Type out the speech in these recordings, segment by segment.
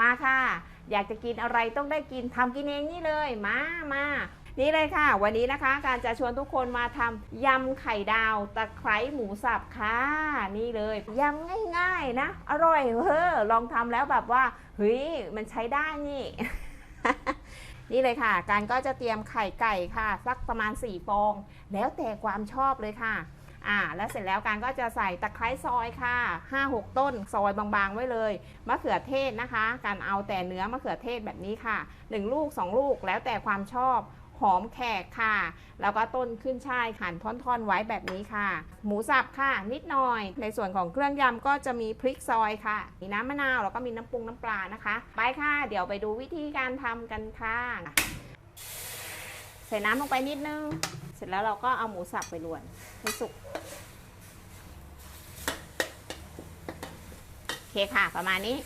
มาค่ะ อยากจะกินอะไรต้องได้กินทำกินเองนี่เลยมามานี่เลยค่ะ วันนี้นะคะการจะชวนทุกคนมาทำยำไข่ดาวตะไคร้หมูสับค่ะ นี่เลยยำง่ายๆนะ อร่อยเฮ้อลองทำแล้วแบบว่าเฮ้ยมันใช้ได้นี่ นี่เลยค่ะ การก็จะเตรียมไข่ไก่ค่ะ สักประมาณ 4 ฟอง แล้วแต่ความชอบเลยค่ะ อ่าแล้วเสร็จแล้วการก็จะใส่ตะไคร้ซอยค่ะ 5-6 ต้นซอยบางๆไว้เลยมะเขือเทศนะคะ การเอาแต่เนื้อมะเขือเทศแบบนี้ค่ะ 1 ลูก 2 ลูกแล้วแต่ความชอบหอมแขกค่ะ แล้วก็ต้นขึ้นช่ายหั่นท่อนๆไว้แบบนี้ค่ะ หมูสับค่ะ นิดหน่อย ในส่วนของเครื่องยำก็จะมีพริกซอยค่ะ มีน้ำมะนาวแล้วก็มีน้ำปรุงน้ำปลานะคะ ไปค่ะ เดี๋ยวไปดูวิธีการทำกันค่ะ ใส่น้ำลงไปนิดนึง เสร็จแล้วเราก็เอาหมูสับไปลวนให้สุกโอเคค่ะ ประมาณนี้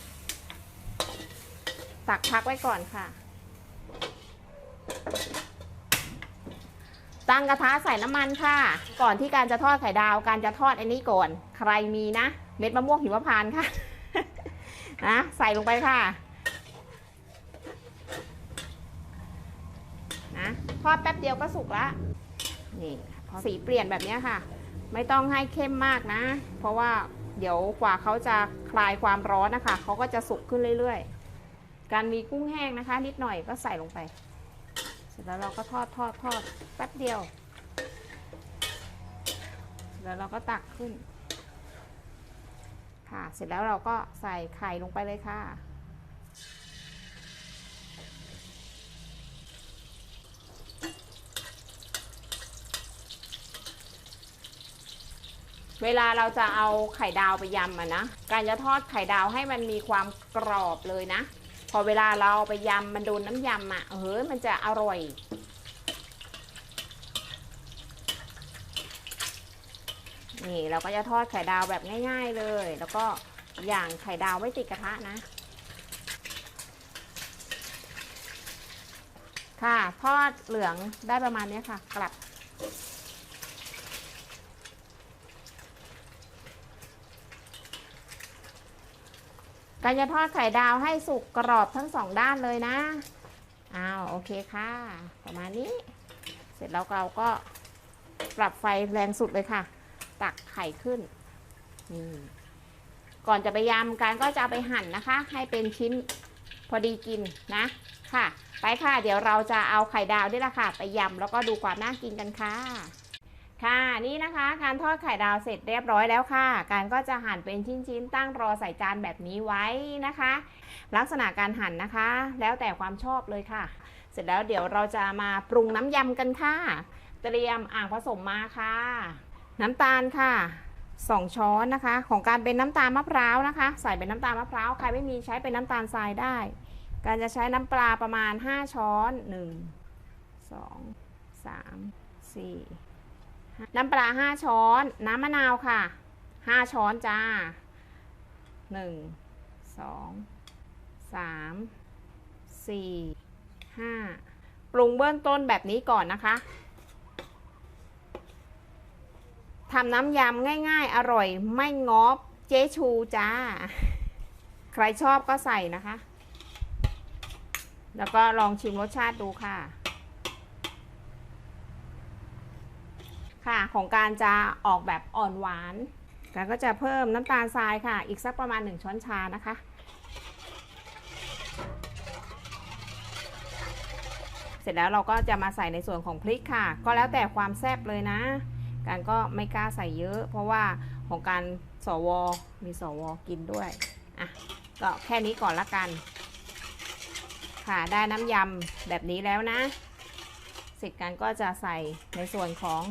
ตักพักไว้ก่อนค่ะ ตั้งกระทะใส่น้ำมันค่ะ ก่อนที่การจะทอดไข่ดาว การจะทอดอันนี้ก่อน ใครมีนะ เม็ดมะม่วงหิมพานต์ค่ะ นะ ใส่ลงไปค่ะ นะ ทอดแป๊บเดียวก็สุกละนี่พอสีเปลี่ยนแบบนี้ค่ะ ไม่ต้องให้เข้มมากนะ เพราะว่าเดี๋ยวกว่าเขาจะคลายความร้อนนะคะเขาก็จะสุกขึ้นเรื่อยๆ การมีกุ้งแห้งนะคะ นิดหน่อยก็ใส่ลงไป เสร็จแล้วเราก็ทอดทอดทอดแป๊บเดียวแล้วเราก็ตักขึ้น ค่ะ เสร็จแล้วเราก็ใส่ไข่ลงไปเลยค่ะ เวลาเราจะเอาไข่ดาวไปยำอะนะ การจะทอดไข่ดาวให้มันมีความกรอบเลยนะ พอเวลาเราเอาไปยำมันโดนน้ำยำอะเฮ้ยมันจะอร่อย นี่เราก็จะทอดไข่ดาวแบบง่าย ๆเลย แล้วก็อย่างไข่ดาวไม่ติดกระทะนะค่ะทอดเหลืองได้ประมาณนี้ค่ะ กลับ การจะทอดไข่ดาวให้สุกกรอบทั้งสองด้านเลยนะอ้าวโอเคค่ะ ประมาณนี้ เสร็จแล้วเราก็ปรับไฟแรงสุดเลยค่ะ ตักไข่ขึ้นนี่ก่อนจะไปยำการก็จะไปหั่นนะคะ ให้เป็นชิ้นพอดีกินนะค่ะ ไปค่ะ เดี๋ยวเราจะเอาไข่ดาวนี่แหละค่ะ ไปยำแล้วก็ดูความน่ากินกันค่ะ ค่ะนี่นะคะการทอดไข่ดาวเสร็จเรียบร้อยแล้วค่ะ การก็จะหั่นเป็นชิ้นๆ ตั้งรอใส่จานแบบนี้ไว้นะคะ ลักษณะการหั่นนะคะ แล้วแต่ความชอบเลยค่ะ เสร็จแล้วเดี๋ยวเราจะมาปรุงน้ำยำกันค่ะ เตรียมอ่างผสมมาค่ะ น้ำตาลค่ะสองช้อนนะคะ ของการเป็นน้ำตาลมะพร้าวนะคะ ใส่เป็นน้ำตาลมะพร้าวใครไม่มีใช้เป็นน้ำตาลทรายได้ การจะใช้น้ำปลาประมาณ 5 ช้อน 1 2 3 4 น้ำปลาห้าช้อน น้ำมะนาวค่ะห้าช้อนจ้าหนึ่งสองสามสี่ห้าปรุงเบื้องต้นแบบนี้ก่อนนะคะทำน้ำยำง่ายๆ อร่อยไม่งอบเจ๊ชูจ้า ใครชอบก็ใส่นะคะ แล้วก็ลองชิมรสชาติดูค่ะ ค่ะของการจะออกแบบอ่อนหวานการก็จะเพิ่มน้ำตาลทรายค่ะ อีกสักประมาณ 1 ช้อนชานะคะ เสร็จแล้วเราก็จะมาใส่ในส่วนของพริกค่ะ ก็แล้วแต่ความแซ่บเลยนะ การก็ไม่กล้าใส่เยอะ เพราะว่าของการสวมีสวกินด้วยอะก็แค่นี้ก่อนละกัน ค่ะได้น้ำยำแบบนี้แล้วนะ เสร็จกันก็จะใส่ในส่วนของ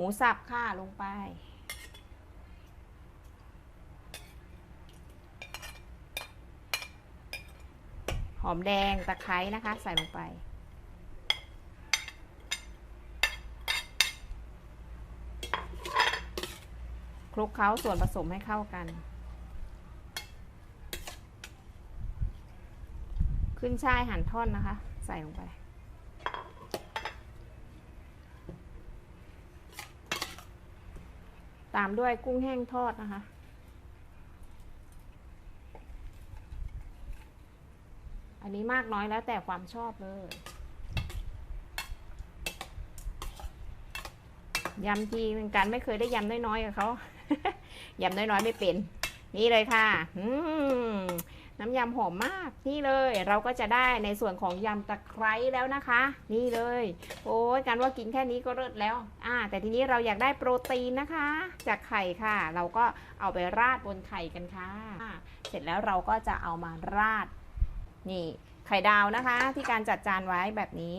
หมูสับค่ะลงไป หอมแดงตะไคร้นะคะ ใส่ลงไป คลุกเคล้าส่วนผสมให้เข้ากัน ขึ้นช่ายหั่นท่อนนะคะ ใส่ลงไป ตามด้วยกุ้งแห้งทอดนะคะ อันนี้มากน้อยแล้วแต่ความชอบเลยยำทีเหมือนกันไม่เคยได้ยำน้อยๆกับเขายำน้อยๆไม่เป็น นี่เลยค่ะ อืม น้ำยำหอมมากนี่เลยเราก็จะได้ในส่วนของยำตะไคร้แล้วนะคะ นี่เลย โอ้ยการว่ากินแค่นี้ก็เลิศแล้วอ่าแต่ทีนี้เราอยากได้โปรตีนนะคะ จากไข่ค่ะ เราก็เอาไปราดบนไข่กันค่ะะเสร็จแล้วเราก็จะเอามาราด นี่ไข่ดาวนะคะ ที่การจัดจานไว้แบบนี้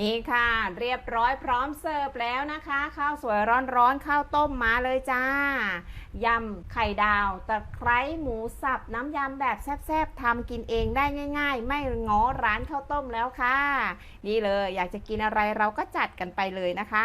นี่ค่ะ เรียบร้อยพร้อมเสิร์ฟแล้วนะคะ ข้าวสวยร้อนๆข้าวต้มมาเลยจ้ายำไข่ดาวตะไคร้หมูสับน้ำยำแบบแซ่บๆทำกินเองได้ง่าย ๆ ไม่ง้อร้านข้าวต้มแล้วค่ะ นี่เลยอยากจะกินอะไรเราก็จัดกันไปเลยนะคะ